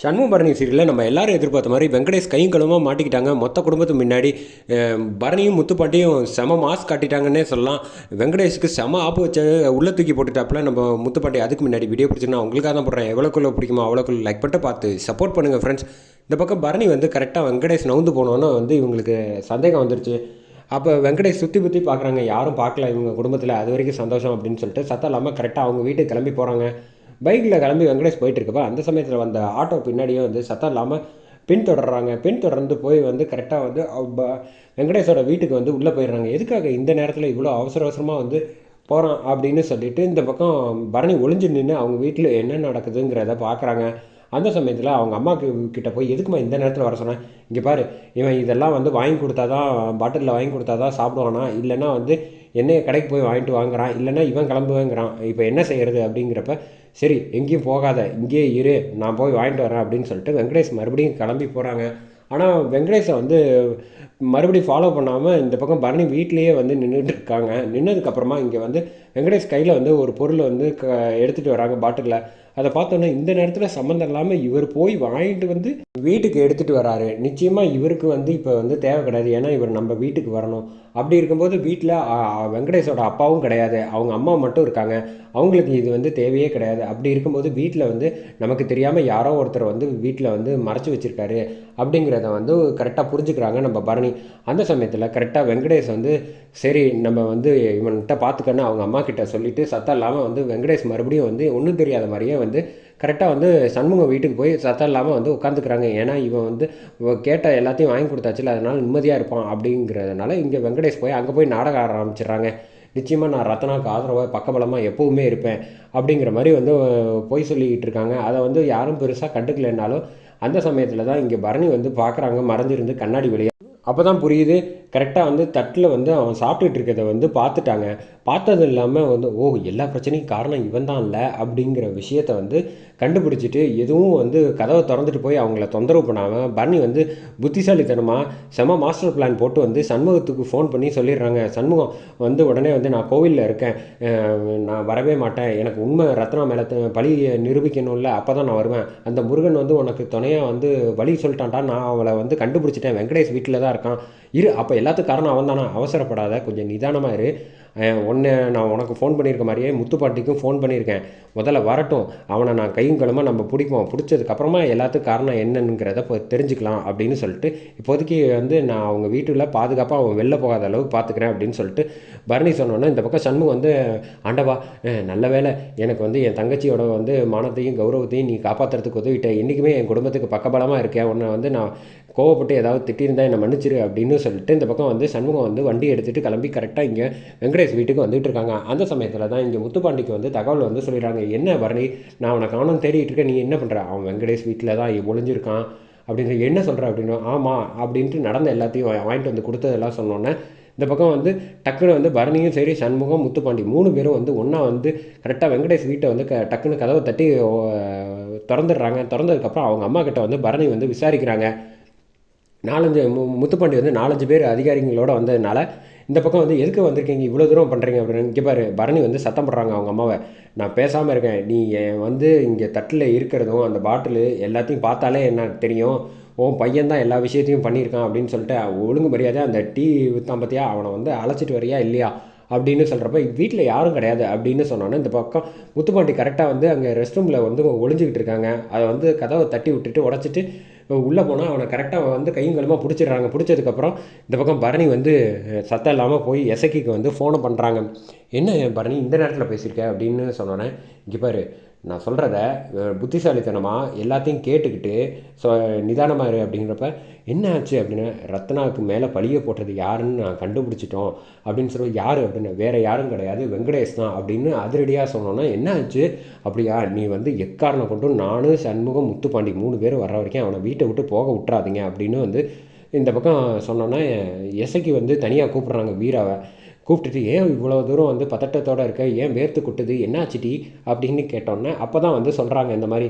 சண்முக பரணி சீரியலில் நம்ம எல்லாரும் எதிர்பார்த்த மாதிரி வெங்கடேஷ் கையும் களுமா மாட்டிக்கிட்டாங்க. மொத்த குடும்பத்துக்கு முன்னாடி பரணியும் முத்துப்பாட்டியும் செம மாஸ் காட்டிட்டாங்கன்னே சொல்லலாம். வெங்கடேஷுக்கு செம ஆப்பு வச்சு உள்ள தூக்கி போட்டுட்டாப்புல நம்ம முத்துப்பாட்டி அதுக்கு முன்னாடி வீடியோ பிடிச்சிருந்தா உங்களுக்காக தான் போடுறேன். எவ்வளோக்குள்ள பிடிக்குமோ அவ்வளோக்குள்ள லைக் பண்ணிட்டு பார்த்து சப்போர்ட் பண்ணுங்கள் ஃப்ரெண்ட்ஸ் இந்த பக்கம் பரணி வந்து கரெக்டாக வெங்கடேஷ் நவுந்து போனோன்னு வந்து இவங்களுக்கு சந்தேகம் வந்துருச்சு. அப்போ வெங்கடேஷ் சுற்றி பற்றி பார்க்குறாங்க யாரும் பார்க்கல இவங்க குடும்பத்தில். அது வரைக்கும் சந்தோஷம் அப்படின்னு சொல்லிட்டு சத்தம் இல்லாமல் கரெக்டாக அவங்க வீட்டுக்கு கிளம்பி போகிறாங்க பைக்கில் கிளம்பி வெங்கடேஷ் போயிட்டுருக்கப்ப அந்த சமயத்தில் வந்த ஆட்டோ பின்னாடியே வந்து சத்தம் இல்லாமல் பின்தொடர்றாங்க. பின்தொடர்ந்து போய் வந்து கரெக்டாக வந்து ப- வெங்கடேஷோட வீட்டுக்கு வந்து உள்ளே போயிடுறாங்க. எதுக்காக இந்த நேரத்தில் இவ்வளோ அவசர அவசரமாக வந்து போகிறான் அப்படின்னு சொல்லிட்டு இந்த பக்கம் பரணி ஒளிஞ்சு நின்று அவங்க வீட்டில் என்ன நடக்குதுங்கிறத பார்க்குறாங்க அந்த சமயத்தில் அவங்க அம்மாக்கு கிட்ட போய் எதுக்குமா இந்த நேரத்தில் வர சொன்னேன் இங்கே பாரு இவன் இதெல்லாம் வந்து வாங்கி கொடுத்தா தான் பாட்டிலில் வாங்கி கொடுத்தா தான் சாப்பிடுவானா? இல்லைன்னா வந்து என்னைய கடைக்கு போய் வாங்கிட்டு வாங்குறான். இல்லைன்னா இவன் கிளம்புவேங்கிறான். இப்போ என்ன செய்கிறது அப்படிங்கிறப்ப சரி எங்கேயும் போகாத இங்கேயே இரு நான் போய் வாங்கிட்டு வரேன் அப்படின்னு சொல்லிட்டு வெங்கடேஷ் மறுபடியும் கிளம்பி போகிறாங்க ஆனால் வெங்கடேஷை வந்து மறுபடியும் ஃபாலோ பண்ணாமல் இந்த பக்கம் பரணி வீட்லேயே வந்து நின்றுட்டு இருக்காங்க. நின்னதுக்கப்புறமா இங்கே வந்து வெங்கடேஷ் கையில் வந்து ஒரு பொருள் வந்து க எடுத்துகிட்டு வராங்க பாட்டிலில் அதை பார்த்தோன்னே இந்த நேரத்தில் சம்மந்தம் இல்லாமல் இவர் போய் வாங்கிட்டு வந்து வீட்டுக்கு எடுத்துகிட்டு வராரு. நிச்சயமாக இவருக்கு வந்து இப்போ வந்து தேவை கிடையாது. ஏன்னா இவர் நம்ம வீட்டுக்கு வரணும். அப்படி இருக்கும்போது வீட்டில் வெங்கடேஷோட அப்பாவும் கிடையாது. அவங்க அம்மா மட்டும் இருக்காங்க. அவங்களுக்கு இது வந்து தேவையே கிடையாது. அப்படி இருக்கும்போது வீட்டில் வந்து நமக்கு தெரியாமல் யாரோ ஒருத்தர் வந்து வீட்டில் வந்து மறைச்சி வச்சுருக்காரு. அப்படிங்கிறத வந்து கரெக்டாக புரிஞ்சுக்கிறாங்க நம்ம பரணி. அந்த சமயத்தில் கரெக்டாக வெங்கடேஷ் வந்து சரி நம்ம வந்து இவன்கிட்ட பார்த்துக்கன்னு அவங்க அம்மா கிட்ட சொல்லிட்டு சத்தம் இல்லாமல் வந்து வெங்கடேஷ் மறுபடியும் வந்து ஒன்றும் தெரியாத மாதிரியே வந்து கரெக்டாக வந்து சண்முகம் வீட்டுக்கு போய் சத்தம் இல்லாமல் வந்து உட்காந்துக்கிறாங்க ஏன்னா இவன் வந்து கேட்ட எல்லாத்தையும் வாங்கி கொடுத்தாச்சுல அதனால் நிம்மதியாக இருப்பான் அப்படிங்கிறதுனால இங்கே வெங்கடேஷ் போய் அங்கே போய் நாடகம் ஆட ஆரம்பிச்சிடுறாங்க. நிச்சயமாக நான் ரத்னாவுக்கு ஆதரவாக பக்கபலமாக எப்போவுமே இருப்பேன் அப்படிங்கிற மாதிரி வந்து பொய் சொல்லிக்கிட்டு இருக்காங்க. அதை வந்து யாரும் பெருசாக கண்டுக்கலைன்னாலும் அந்த சமயத்தில் தான் இங்கே பரணி வந்து பார்க்குறாங்க மறைஞ்சிருந்து கண்ணாடி வெளியே அப்போ தான் புரியுது. கரெக்டாக வந்து தட்டில் வந்து அவன் சாப்பிட்டுட்டு இருக்கிறத வந்து பார்த்துட்டாங்க. பார்த்தது இல்லாமல் வந்து ஓ எல்லா பிரச்சனையும் காரணம் இவன் தான் இல்லை அப்படிங்கிற விஷயத்த வந்து கண்டுபிடிச்சிட்டு எதுவும் வந்து கதவை திறந்துட்டு போய் அவங்கள தொந்தரவு பண்ணாமல் பர்னி வந்து புத்திசாலித்தனமாக செம மாஸ்டர் பிளான் போட்டு வந்து சண்முகத்துக்கு ஃபோன் பண்ணி சொல்லிடுறாங்க. சண்முகம் வந்து உடனே வந்து நான் கோவிலில் இருக்கேன். நான் வரவே மாட்டேன். எனக்கு உண்மை ரத்னா மேலே பழியை நிரூபிக்கணும்ல. அப்போ தான் நான் வருவேன். அந்த முருகன் வந்து உனக்கு துணையாக வந்து வழி சொல்லிட்டான்டா. நான் அவளை வந்து கண்டுபிடிச்சிட்டேன். வெங்கடேஷ் வீட்டில் தான் இருக்கான். இரு அப்போ எல்லாத்துக்கும் காரணம் அவன் தானே? அவசரப்படாத கொஞ்சம் நிதானமாக இரு. ஒன்று நான் உனக்கு ஃபோன் பண்ணியிருக்க மாதிரியே முத்துப்பாட்டிக்கும் ஃபோன் பண்ணியிருக்கேன். முதல்ல வரட்டும். அவனை நான் கையும் கிளம்ப நம்ம பிடிப்போம். பிடிச்சதுக்கப்புறமா எல்லாத்துக்கும் காரணம் என்னங்கிறத இப்போ தெரிஞ்சுக்கலாம் அப்படின்னு சொல்லிட்டு இப்போதைக்கு வந்து நான் அவங்க வீட்டில் பாதுகாப்பாக அவன் வெளில போகாத அளவுக்கு பார்த்துக்கிறேன் அப்படின்னு சொல்லிட்டு பரணி சொன்னோன்னே இந்த பக்கம் சண்முகம் வந்து ஆண்டவா நல்ல வேலை எனக்கு வந்து என் தங்கச்சியோட வந்து மானத்தையும் கௌரவத்தையும் நீ காப்பாற்றுறதுக்கு உதவிட்ட. இன்றைக்குமே என் குடும்பத்துக்கு பக்கபலமாக இருக்கேன். உன்னை வந்து நான் கோவப்பட்டு ஏதாவது திட்டியிருந்தா என்னை மன்னிச்சிரு அப்படின்னு சொல்லிட்டு இந்த பக்கம் வந்து சண்முகம் வந்து வண்டி எடுத்துகிட்டு கிளம்பி கரெக்டாக இங்கே வெங்கடேஷ் வீட்டுக்கு வந்துட்டு இருக்காங்க. அந்த சமயத்தில் தான் இங்கே முத்துப்பாண்டிக்கு வந்து தகவல் வந்து சொல்லிடுறாங்க. என்ன பரணி? நான் அவனை காணும் தேடிட்டு இருக்கேன். நீ என்ன பண்ணுற அவன் வெங்கடேஷ் வீட்டில் தான் ஒளிஞ்சிருக்கான். அப்படின்னு என்ன சொல்கிற அப்படின்னு ஆமாம் அப்படின்ட்டு நடந்த எல்லாத்தையும் வாங்கிட்டு வந்து கொடுத்ததெல்லாம் சொன்னோன்னே இந்த பக்கம் வந்து டக்குன்னு வந்து பரணியும் சரி சண்முகம் முத்துப்பாண்டி மூணு பேரும் வந்து ஒன்றா வந்து கரெக்டாக வெங்கடேஷ் வீட்டை வந்து க டக்குன்னு கதவை தட்டி திறந்துடுறாங்க. திறந்ததுக்கப்புறம் அவங்க அம்மா கிட்ட வந்து பரணி வந்து விசாரிக்கிறாங்க. நாலஞ்சு மு முத்துப்பாண்டி வந்து நாலஞ்சு பேர் அதிகாரிகளோட வந்ததுனால இந்த பக்கம் வந்து எதுக்கு வந்திருக்கீங்க? இவ்வளோ தூரம் பண்ணுறீங்க அப்படின்னு இங்கே பாரு பரணி வந்து சத்தம் போடுறாங்க அவங்க அம்மாவை. நான் பேசாமல் இருக்கேன். நீ என் வந்து இங்கே தட்டில் இருக்கிறதும் அந்த பாட்டிலு எல்லாத்தையும் பார்த்தாலே என்ன தெரியும்? உன் பையன் தான் எல்லா விஷயத்தையும் பண்ணியிருக்கான் அப்படின்னு சொல்லிட்டு ஒழுங்கு மரியாதையாக அந்த டீ விற்றான் பார்த்தியா அவனை வந்து அழைச்சிட்டு வரியா இல்லையா? அப்படின்னு சொல்கிறப்ப வீட்டில் யாரும் கிடையாது அப்படின்னு சொன்னோன்னே இந்த பக்கம் முத்துப்பாண்டி கரெக்டாக வந்து அங்கே ரெஸ்ட் ரூமில் வந்து ஒளிஞ்சிக்கிட்டு இருக்காங்க. அதை வந்து கதவை தட்டி விட்டுட்டு உடச்சிட்டு உள்ளே போனால் அவனை கரெக்டாக வந்து கையும் களுமா பிடிச்சிடுறாங்க. பிடிச்சதுக்கப்புறம் இந்த பக்கம் பரணி வந்து சத்தம் இல்லாமல் போய் எசக்கிக்கு வந்து ஃபோனை பண்ணுறாங்க என்ன பரணி இந்த நேரத்தில் பேசியிருக்க? அப்படின்னு சொன்னோன்னே இங்கே பாரு நான் சொல்கிறத புத்திசாலித்தனமாக எல்லாத்தையும் கேட்டுக்கிட்டு ஸோ நிதானமாக இரு அப்படிங்கிறப்ப என்ன ஆச்சு? அப்படின்னு ரத்னாவுக்கு மேலே பழிய போட்டது யாருன்னு நான் கண்டுபிடிச்சிட்டோம். அப்படின்னு சொல்லி யார்? அப்படின்னு வேறு யாரும் கிடையாது வெங்கடேஷ் தான். அப்படின்னு அதிரடியாக சொன்னோன்னா என்ன ஆச்சு? அப்படியா நீ வந்து எக்காரணம் கொண்டும் நானும் சண்முகம் முத்துப்பாண்டி மூணு பேர் வர்ற வரைக்கும் அவனை வீட்டை விட்டு போக விட்றாதீங்க அப்படின்னு வந்து இந்த பக்கம் சொன்னோன்னா எசைக்கு வந்து தனியாக கூப்பிட்றாங்க வீராவை. கூப்பிட்டுட்டு ஏன் இவ்வளோ தூரம் வந்து பதட்டத்தோடு இருக்க? ஏன் வேர்த்து கொட்டுது? என்னாச்சிட்டி அப்படின்னு கேட்டோன்னே அப்போ தான் வந்து சொல்கிறாங்க இந்த மாதிரி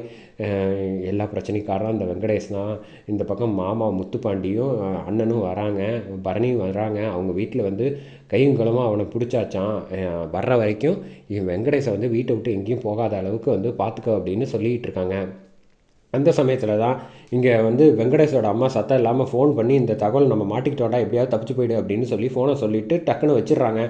எல்லா பிரச்சனையும் காரணம் இந்த வெங்கடேஷ் தான். இந்த பக்கம் மாமா முத்துப்பாண்டியும் அண்ணனும் வராங்க. பரணியும் வராங்க. அவங்க வீட்டில் வந்து கையும் குளமாக அவனை பிடிச்சாச்சான் வர்ற வரைக்கும் இவன் வெங்கடேஷை வந்து வீட்டை விட்டு எங்கேயும் போகாத அளவுக்கு வந்து பார்த்துக்க அப்படின்னு சொல்லிகிட்டு இருக்காங்க. அந்த சமயத்தில் தான் இங்கே வந்து வெங்கடேஷோட அம்மா சத்தம் இல்லாமல் ஃபோன் பண்ணி இந்த தகவல் நம்ம மாட்டிக்கிட்டோடா எப்படியாவது தப்பிச்சு போயிடு அப்படின்னு சொல்லி ஃபோனை சொல்லிவிட்டு டக்குன்னு வச்சிடுறாங்க.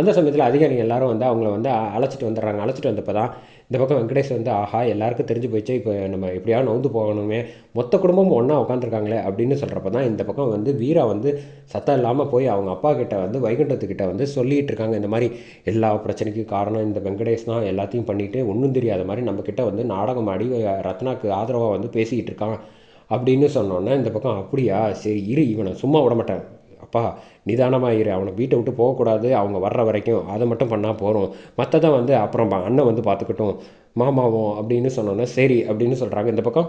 அந்த சமயத்தில் அதிகாரிகள் எல்லாரும் வந்து அவங்கள வந்து அழைச்சிட்டு வந்துடுறாங்க. அழைச்சிட்டு வந்தப்போ தான் இந்த பக்கம் வெங்கடேஷ் வந்து ஆஹா எல்லாருக்கும் தெரிஞ்சு போயிடுச்சு. இப்போ நம்ம எப்படியாவது நவுந்து போகணுமே. மொத்த குடும்பமும் ஒன்றா உட்காந்துருக்காங்களே அப்படின்னு சொல்கிறப்ப தான் இந்த பக்கம் வந்து வீரா வந்து சத்தம் இல்லாமல் போய் அவங்க அப்பா கிட்ட வந்து வைகுண்டத்துக்கிட்ட வந்து சொல்லிகிட்டு இருக்காங்க. இந்த மாதிரி எல்லா பிரச்சனைக்கும் காரணம் இந்த வெங்கடேஷ் தான். எல்லாத்தையும் பண்ணிவிட்டு ஒன்றும் தெரியாத மாதிரி நம்ம வந்து நாடகம் ஆடி ரத்னாக்கு ஆதரவாக வந்து பேசிக்கிட்டு இருக்கான் அப்படின்னு சொன்னோன்னே இந்த பக்கம் அப்படியா? சரி இரு இவனை சும்மா விட மாட்டேன். அப்பா நிதானமாக இரு. அவனை வீட்டை விட்டு போகக்கூடாது. அவங்க வர்ற வரைக்கும் அதை மட்டும் பண்ணால் போகிறோம் மற்றதை வந்து அப்புறம் பா- அண்ணன் வந்து பார்த்துக்கிட்டோம். மாமாவும் அப்படின்னு சொன்னோன்னே சரி அப்படின்னு சொல்கிறாங்க இந்த பக்கம்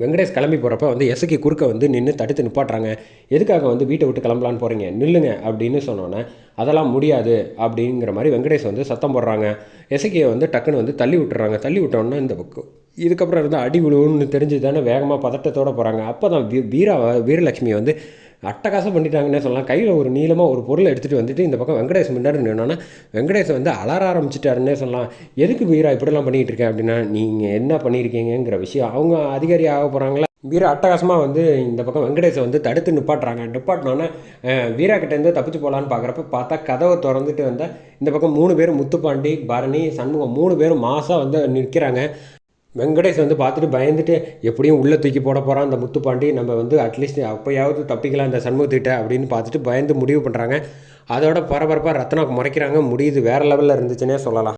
வெங்கடேஷ் கிளம்பி போகிறப்ப வந்து எசக்கி குறுக்க வந்து நின்று தடுத்து நிப்பாட்டுறாங்க. எதுக்காக வந்து வீட்டை விட்டு கிளம்பலான்னு போகிறீங்க நில்லுங்க அப்படின்னு சொன்னோன்னே அதெல்லாம் முடியாது அப்படிங்கிற மாதிரி வெங்கடேஷ் வந்து சத்தம் போடுறாங்க. எசக்கியை வந்து டக்குன்னு வந்து தள்ளி விட்டுறாங்க. தள்ளி விட்டோன்னே இந்த பக்கம் இதுக்கப்புறம் இருந்தால் அடி விழுவுன்னு தெரிஞ்சு தானே வேகமாக பதட்டத்தோடு போகிறாங்க அப்போ தான் வீ வீரா வீரலட்சுமி வந்து அட்டகாசம் பண்ணிட்டாங்கன்னே சொல்லலாம். கையில் ஒரு நீளமாக ஒரு பொருளை எடுத்துகிட்டு வந்துட்டு இந்த பக்கம் வெங்கடேஷ் முன்னாடி நின்னோன்னா வெங்கடேஷ் வந்து அலற ஆரம்பிச்சிட்டாருன்னே சொல்லலாம். எதுக்கு வீரா இப்படிலாம் பண்ணிகிட்டு இருக்கேன் அப்படின்னா நீங்கள் என்ன பண்ணியிருக்கீங்கங்கிற விஷயம். அவங்க அதிகாரி ஆக போகிறாங்களா வீரா அட்டகாசமாக வந்து இந்த பக்கம் வெங்கடேஷை வந்து தடுத்து நிப்பாட்டுறாங்க. நிப்பாட்டினோன்னே வீரா கிட்டேருந்து தப்பிச்சு போகலான்னு பார்க்குறப்ப பார்த்தா கதவை திறந்துட்டு வந்தால் இந்த பக்கம் மூணு பேரும் முத்துப்பாண்டி பரணி சண்முகம் மூணு பேரும் மாசாக வந்து நிற்கிறாங்க வெங்கடேஷ் வந்து பார்த்துட்டு பயந்துட்டு எப்படியும் உள்ளே தூக்கி போட போகிறான் அந்த முத்துப்பாண்டி. நம்ம வந்து அட்லீஸ்ட் அப்போயாவது தப்பிக்கலாம் இந்த சண்முகத்திட்ட அப்படின்னு பார்த்துட்டு பயந்து முடிவு பண்ணுறாங்க அதோட பரபரப்பாக ரத்னா முறைக்கிறாங்க. முடியுது. வேறு லெவலில் இருந்துச்சுன்னே சொல்லலாம்.